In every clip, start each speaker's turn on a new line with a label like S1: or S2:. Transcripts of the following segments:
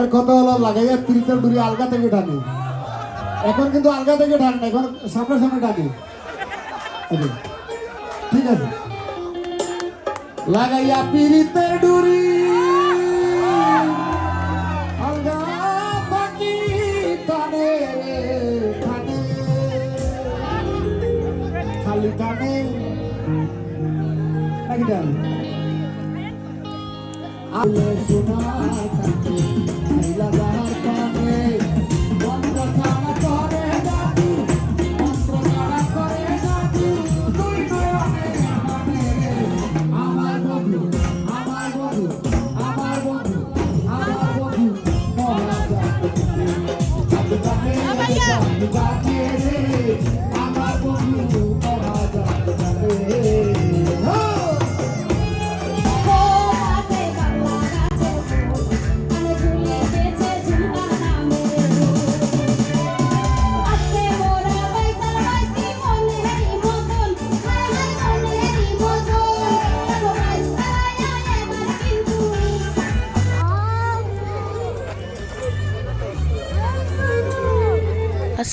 S1: গানের কথা হলো লাগাইয়া তিরিতের দূরে আলগা থেকে টানি এখন কিন্তু আলগা থেকে টান না, এখন সামনে সামনে টানি ঠিক আছে। লাগাইয়া পিরিতের ডুরি। আলগা পাখি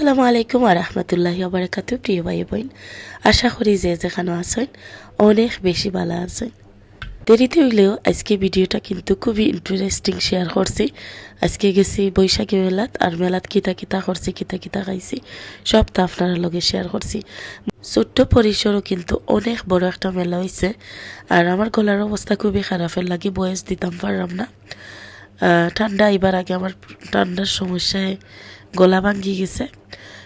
S2: আসসালামু আলাইকুম আরহামতুল্লাহি আবরাকাতু প্রিয় ভাই বোন আশা করি যে যেখানে আছেন অনেক বেশি ভালো আছেন। দেরিতে হইলেও আজকে ভিডিওটা কিন্তু খুবই ইন্টারেস্টিং শেয়ার করছি। আজকে গেছি বৈশাখী মেলাত আর মেলাত কিতা কিতা করছি, কিতা কিতা খাইছি, সব তা আপনার লগে শেয়ার করছি। ছোট্ট পরিসরও কিন্তু অনেক বড় একটা মেলা হয়েছে আর আমার গলার অবস্থা খুবই খারাপের লাগে, বয়স দিতাম পারলাম না। ঠান্ডা এবার আগে আমার ঠান্ডার সমস্যায় গলা ভাঙ্গি গেছে।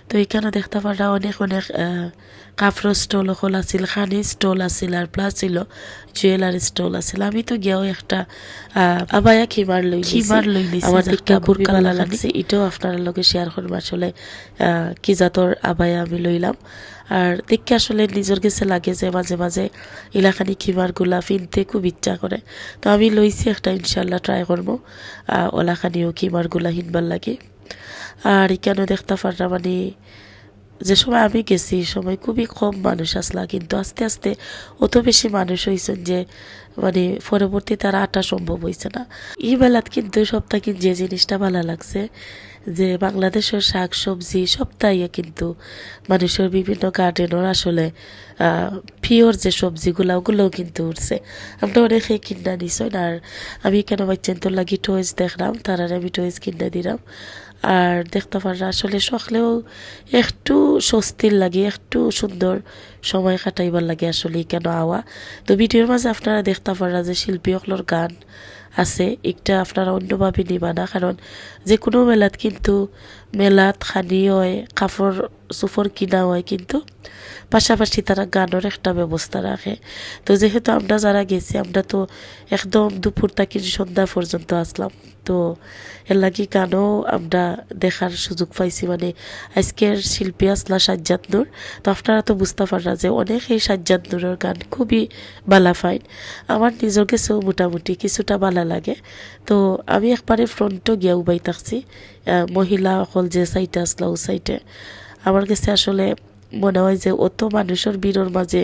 S2: তো এখানে দেখতে পারা অনেক অনেক কাপড়ের স্টল হল আছিল খানি স্টল আছিল আর প্লাস ছিল জুয়েলারি স্টল আছিল। আমি তো গিয়েও একটা আবায়া খিমার লই খিমার লই আমার দিকটা বুরকা লাগছে। এটাও আপনার লগে শেয়ার করব আসলে কি জাতর আবায়া আমি লইলাম। আর দেখতে আসলে নিজের কাছে লাগে যে মাঝে মাঝে ইলাখানি খিমারগুলা ফিনতে খুব ইচ্ছা করে। তো আমি লইছি একটা ইনশাল্লাহ ট্রাই করব। ওলাখানিও খিমারগুলা হিনবার লাগে। আর কেন দেখতে পারলাম মানে যে সময় আমি গেছি সময় খুবই কম মানুষ আসলা, কিন্তু আস্তে আস্তে অত বেশি মানুষ হয়েছেন যে মানে পরবর্তী তারা আটা সম্ভব হয়েছে না। এই বেলাত কিন্তু সপ্তাহে যে জিনিসটা ভালো লাগছে, যে বাংলাদেশের শাক সবজি সপ্তাহে কিন্তু মানুষের বিভিন্ন গার্ডেনের আসলে পিওর যে সবজিগুলো, ওগুলোও কিন্তু উঠছে। আমরা অনেকে কিনা নিছই আর আমি কেন বাচ্চান তোর লাগি টয়েস দেখলাম তারা আমি টয়েস কিনা দিলাম। আর দেখতে পারা আসলে সকালেও একটু স্বস্তির লাগে, একটু সুন্দর সময় কাটাইবার লাগে আসলে কেন আওয়া। তো ভিডিওর মাঝে আপনারা দেখতে পারা যে শিল্পী অকলর গান আছে, একটা আপনারা অন্যভাবে নিবা না, কারণ যে কোনো মেলাত কিন্তু মেলাত খানি হয় কাপড় সুফর কিনা হয় কিন্তু পাশাপাশি তারা গানের একটা ব্যবস্থা রাখে। তো যেহেতু আমরা যারা গেছি, আমরা তো একদম দুপুর থেকে সন্ধ্যা পর্যন্ত আসলাম। তো এর লাগি গানও আমরা দেখার সুযোগ পাইছি। মানে আজকের শিল্পী আসলা সাজ্জাদ নূর। তো আপনারা তো বুঝতে পারা যে অনেক এই সাজ্জাদ নূরের গান খুবই বালা ফাইন আমার নিজের কাছেও মোটামুটি কিছুটা বালা লাগে। তো আমি একবারে ফ্রন্টও গিয়া উবাই থাকছি মহিলা অকল যে সাইটে আসলা, ও সাইটে। আমার কাছে আসলে মনে হয় যে অত মানুষের ভিড়ের মাঝে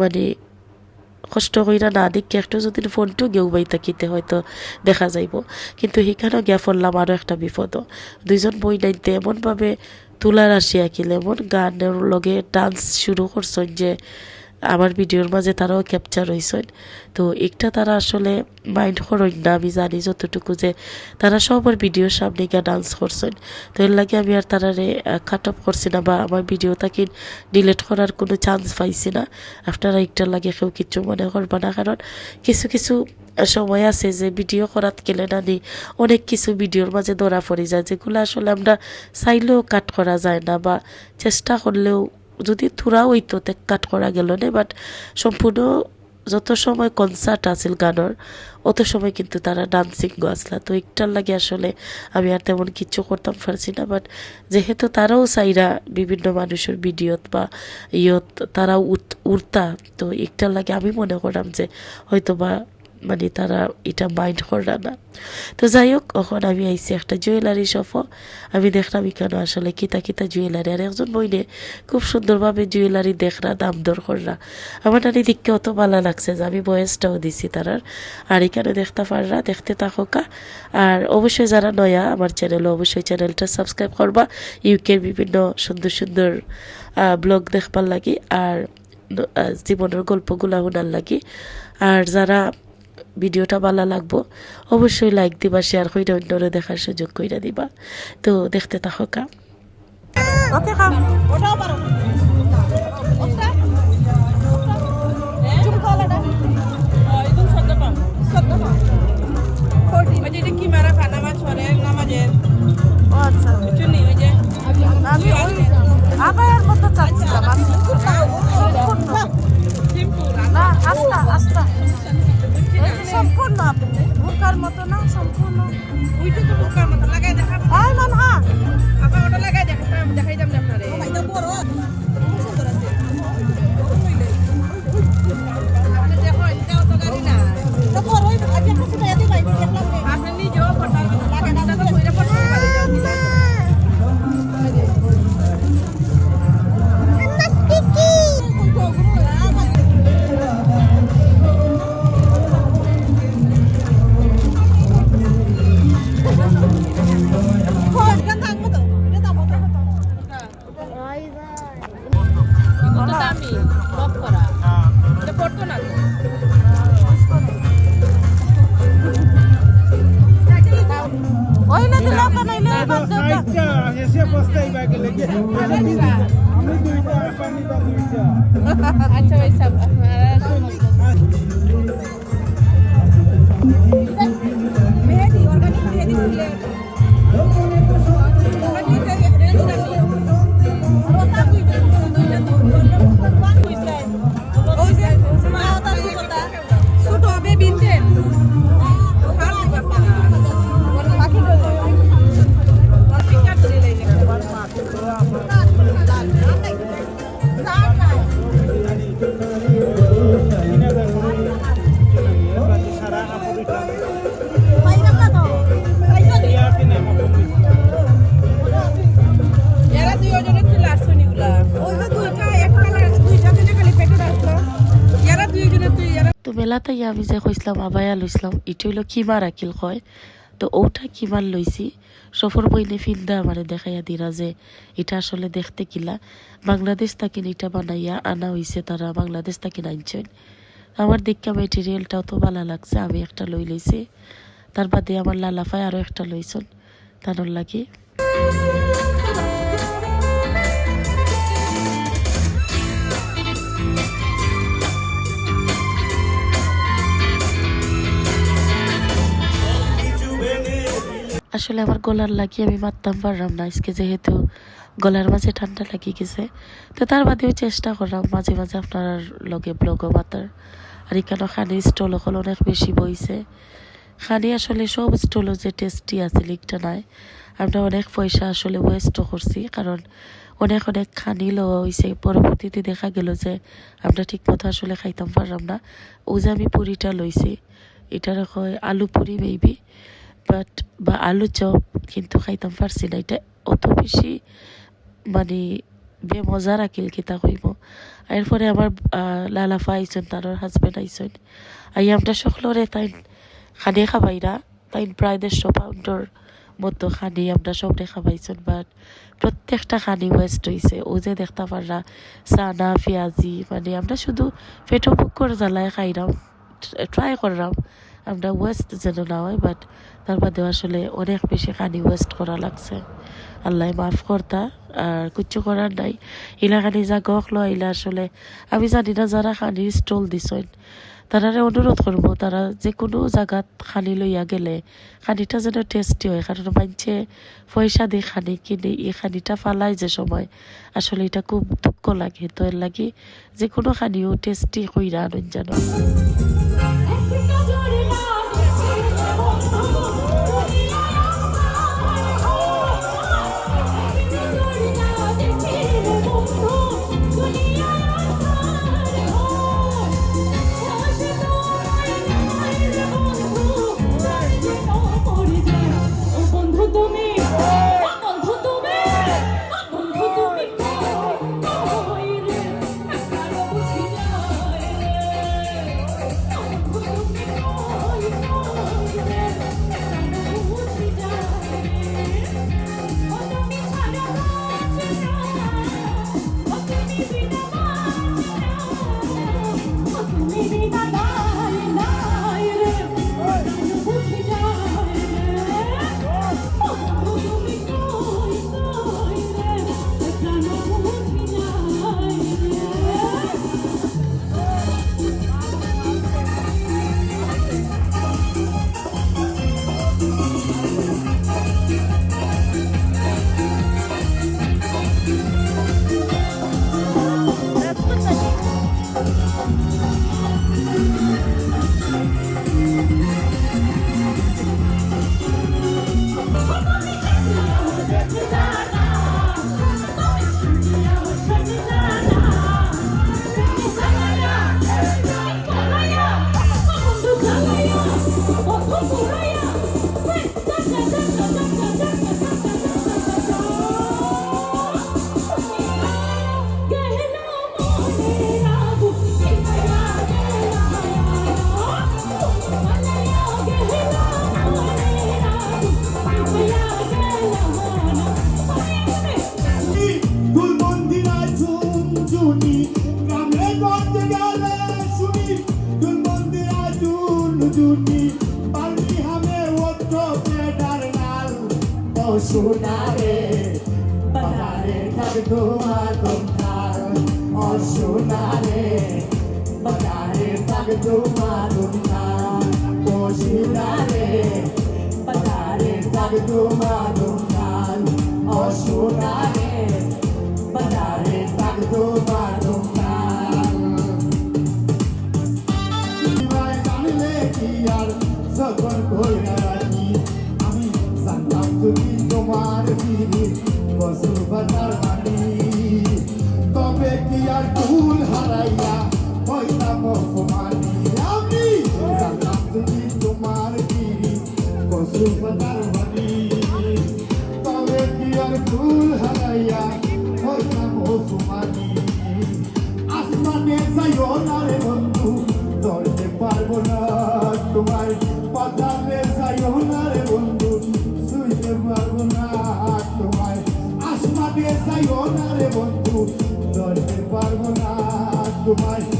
S2: মানে কষ্ট কইরা না দেখি একটু যদি ফোনটো গেউ বাই থাকিতে হয়তো দেখা যাইব। কিন্তু সেখানেও গিয়া ফললাম আরও একটা বিপদ দুইজন বই নাইতে এমনভাবে তোলার আসি আঁকিলে, এমন গানের লগে ডান্স শুরু করছেন যে আমার ভিডিওর মাঝে তারাও ক্যাপচার হয়েছেন তো একটা তারা আসলে মাইন্ড করেন না, আমি জানি যতটুকু যে তারা সবার ভিডিওর সামনে গিয়ে ডান্স করছেন। তো এর লাগে আমি আর তারারে কাট অফ করছি না বা আমার ভিডিও তাকে ডিলিট করার কোনো চান্স পাইছি না। আপনারা একটার লাগে কেউ কিছু মনে করবা না, কারণ কিছু কিছু সময় আছে যে ভিডিও করাত গেলে না নি অনেক কিছু ভিডিওর মাঝে ধরা পড়ে যায়, যেগুলো আসলে আমরা চাইলেও কাট করা যায় না বা চেষ্টা করলেও যদি থোড়া হইতো তে কাট করা গেল না বাট সম্পূর্ণ যত সময় কনসার্ট আছিল গানের অত সময় কিন্তু তারা ডান্সিং আসলা তো একটার লাগে আসলে আমি আর তেমন কিচ্ছু করতাম পারছি না বাট যেহেতু তারাও চাইরা বিভিন্ন মানুষের ভিডিওত বা ইয়ত তারাও উঠ- উঠতা তো একটার লাগে আমি মনে করলাম যে হয়তো বা মানে তারা এটা মাইন্ড করে না। তো যাই হোক এখন আমি আইছি একটা জুয়েলারি শপও আমি দেখলাম এখানে আসলে কিতা কিতা জুয়েলারি আর একজন বইনে খুব সুন্দরভাবে জুয়েলারি দেখরা দাম দর কররা আমার নানি দিককে অত ভালো লাগছে যে, আমি বয়সটাও দিছি তারার। আর এখানে দেখতে পাররা দেখতে থাকা আর অবশ্যই যারা নয়া, আমার চ্যানেল অবশ্যই চ্যানেলটা সাবস্ক্রাইব করবা। ইউকের বিভিন্ন সুন্দর সুন্দর ব্লগ দেখবার লাগি। আর জীবনের গল্পগুলা শোনার লাগি। আর যারা ভিডিওটা ভালো লাগবো অবশ্যই লাইক দিবা শেয়ার করে অন্যরে দেখার সুযোগ করে দিবা। তো দেখতে থাকা
S3: ওকে খাও। ওটাও পারো। ওটা? চুমকালাটা একদম সদ্য পাও সদ্য পাও ওই যে এটা কি মারা খানা মাছ ছড়ে নামাজের
S4: ও আচ্ছা।
S3: সিম্পল
S4: না আস্তা আস্তা সম্পূর্ণ মুখার মতো না সম্পূর্ণ।
S3: ওইটা তো বোকার মতো লাগাই দেখাবো।
S4: হ্যাঁ মান হা
S3: আপনার ওটা লাগাই দেখাতাম দেখাই যাবেন আপনারে। বড়। আচ্ছা ভাই সাব এরা
S2: তো মেলাতে আমি যে কইসলাম আবায়া লইসলাম এটা হইল কিমা রাখিল কয়, তো ওটা কিমার লইছি সফর বইনে ফিন্দা আমারে দেখাইয়া দিরা যে এটা আসলে দেখতে কিলা, বাংলাদেশ তাকিন এটা বানাইয়া, আনা হইছে তারা বাংলাদেশ তাকিন আনছেন আমার দেখা মেটেরিয়ালটাও তো ভালো লাগছে, আমি একটা লই লইছি তার বাদে আমার লালাফাই আরও একটা লইছন তানোর লাগি। আসলে আমার গলার লাগিয়ে আমি মারতাম, পারলাম না। আজকে যেহেতু গলার মাঝে ঠান্ডা লাগিয়ে গেছে, তো তার বাদেও চেষ্টা করলাম মাঝে মাঝে আপনার লগে ব্লগও মাতার। আর এখানে খানি স্টল হল অনেক বেশি বইছে। খানি আসলে সব স্টলও যে টেস্টি আছে, লিখটা নাই। আমরা অনেক পয়সা আসলে ওয়েস্টও করছি, কারণ অনেক অনেক খানি লওয়া হয়েছে পরবর্তীতে দেখা গেল যে আমরা ঠিক মতো আসলে খাইতাম, পারলাম না। ও যে আমি পুরিটা লইছি, এটার হয় আলু পুরি মেবি বাট বা আলু চপ কিন্তু খাইতাম পারছি না। এটা অত বেশি মানে বেমজা রাখিল কিতা কইব। এরপরে আমার লালাফা আইসন তার হাজবেন্ড আইসন আই আমরা সকলরে তাই খানি খাবাইরা। তাই প্রায় দেড়শো পাউন্ডর মতো খানি আমরা সবরে খাবাইছন বাট প্রত্যেকটা খানি ওয়েস্ট হয়েছে ও যে দেখতে পাররা সানা পেঁয়াজি মানে আমরা শুধু পেটো বুক করে জ্বালায় খাইরাম ট্রাই করলাম আমরা ওয়েস্ট যেন না হয় বাট তার বাদেও আসলে অনেক বেশি খানি ওয়েস্ট করা লাগছে। আল্লাহ মাফ করতা, আর কিচ্ছু করার নাই। ইলা খানি যা গখ লো ইলা আসলে আমি জানি না যারা খানির স্টল দিছেন। তারারে অনুরোধ করব, তারা যে কোনো জায়গাত খানি লইয়া গেলে খানিটা যেন টেস্টি হয়, কারণ মানছে পয়সা দিয়ে খানি কিনে এই খানিটা ফালাই যে সময়। আসলে এটা খুব দুঃখ লাগে, তো এর লাগি যে কোনো খানিও টেস্টি আনুন যেন।
S5: 다 অসুনারে বানারে থাকতো মাগুন্ধার অসুনারে বানারে থাকতো মাগুন্ধার অসুনারে বানারে থাকতো মাগুন্ধার অসুনারে বাজার মানি তবে কি আর কুল হারাইয়া হইলাম অপমানি আমি তুমি তোমার গিরি, কসু বাজার মানি তবে কি আর কুল হারাইয়া হইলাম অপমানি আসমানে যাইও না রে বন্ধু
S6: tudo mais.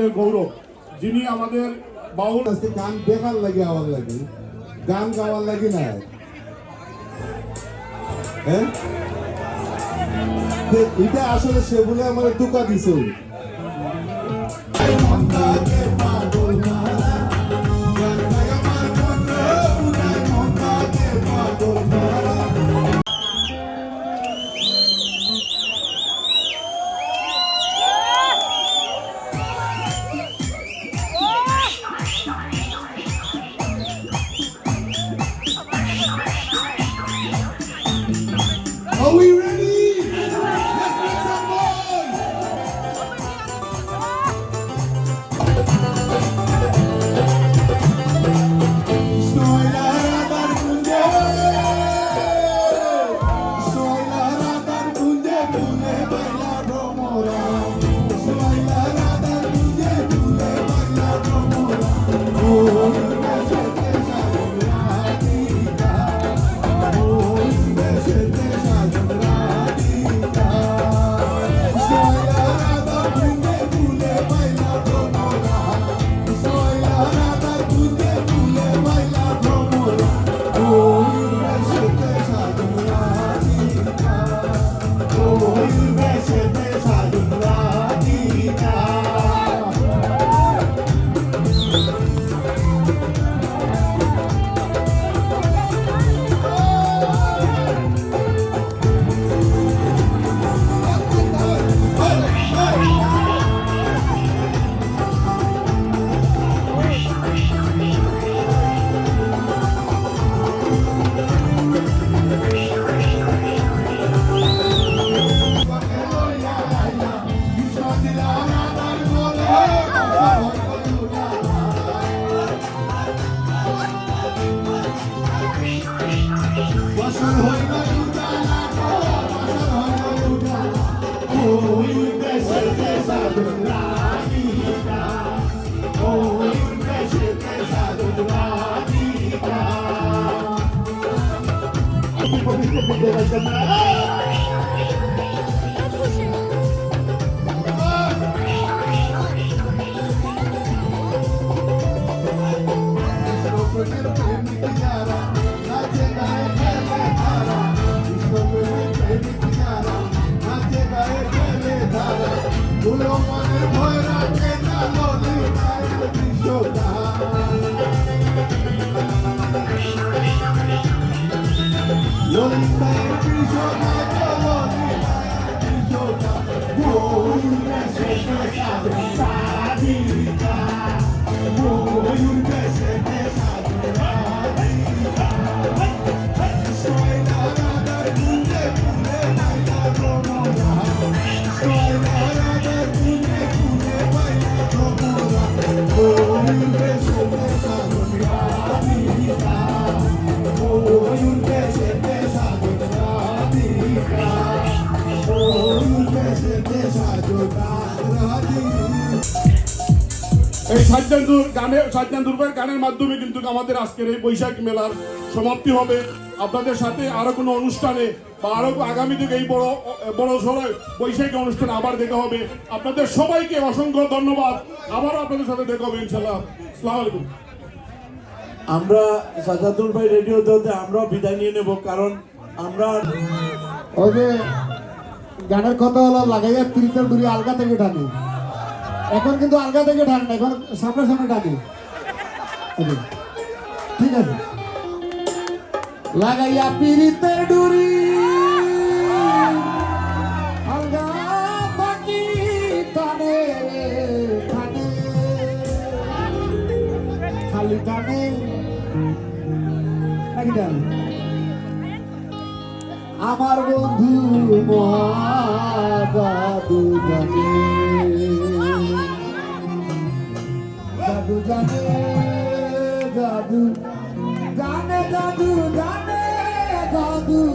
S6: আমাদের গৌরব, যিনি আমাদের বাউল
S5: গান দেখার লাগে আমার লাগে। গান গাওয়ার লাগে না। হ্যাঁ? এটা আসলে সেগুলো আমাদের টুকা দিছে
S1: Thank you.
S5: Whoa, সাজ্জান্দুর গানের সাজ্জান্দুর ভাইয়ের গানের মাধ্যমে কিন্তু আমাদের আজকের এই বৈশাখ মেলার সমাপ্তি হবে। আপনাদের সাথে আরও কোনো অনুষ্ঠানে বা আরও আগামী দিকে এই বড় বড় সড়ক বৈশাখী অনুষ্ঠানে আবার দেখা হবে। আপনাদের সবাইকে অসংখ্য ধন্যবাদ। আবারও আপনাদের সাথে দেখা হবে ইনশাল্লাহ আলাইকুম।
S7: আমরা সাজাদুল ভাই রেডিও দলতে আমরাও বিদায় নিয়ে নেব কারণ আমরা
S1: ওই যে গানের কথা হলো লাগাইয়া তিরিশের দূরে আলগা থেকে টানি। এখন কিন্তু আলগা থেকে টান না এখন সামনে সামনে ওকে, ঠিক আছে। লাগাইয়া পিরিতের ডুরি। আলগা খালি আমার বন্ধু জাদু জানে জাদু জানে জাদু। জানে জাদু জানে জাদু।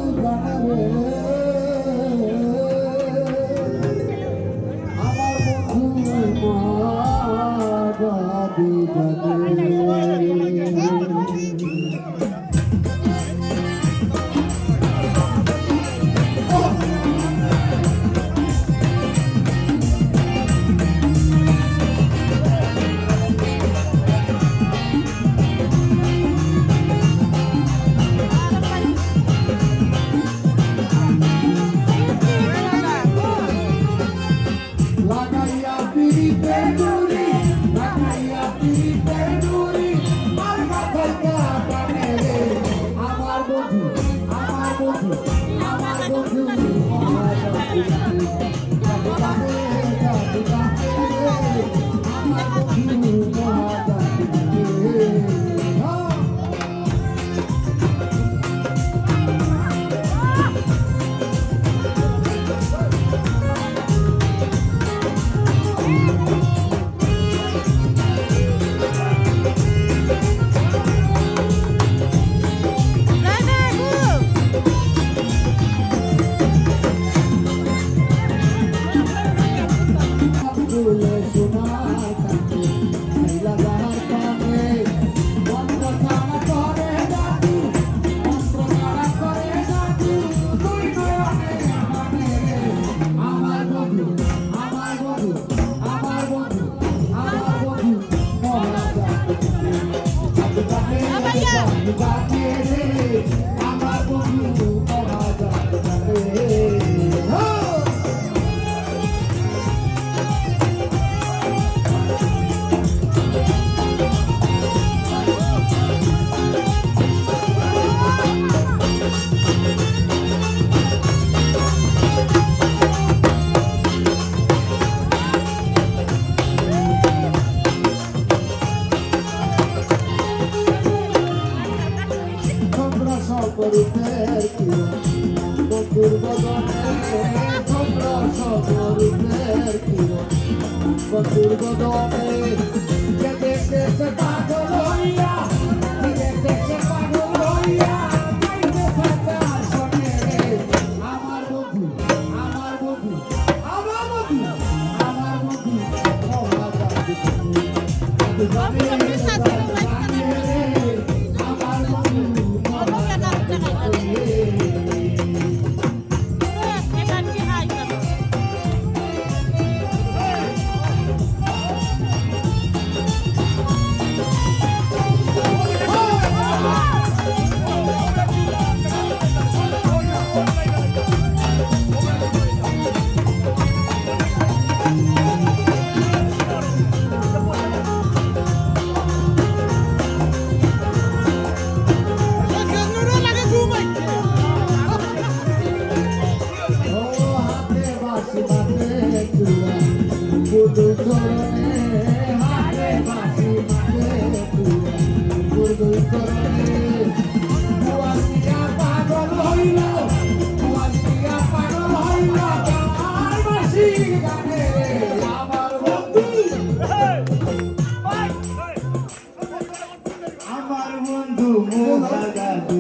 S1: তোমরা সকরূপের কিরণ বন্ধুর বদনে তোমরা সকরূপের কিরণ বন্ধুর বদনে Mubarak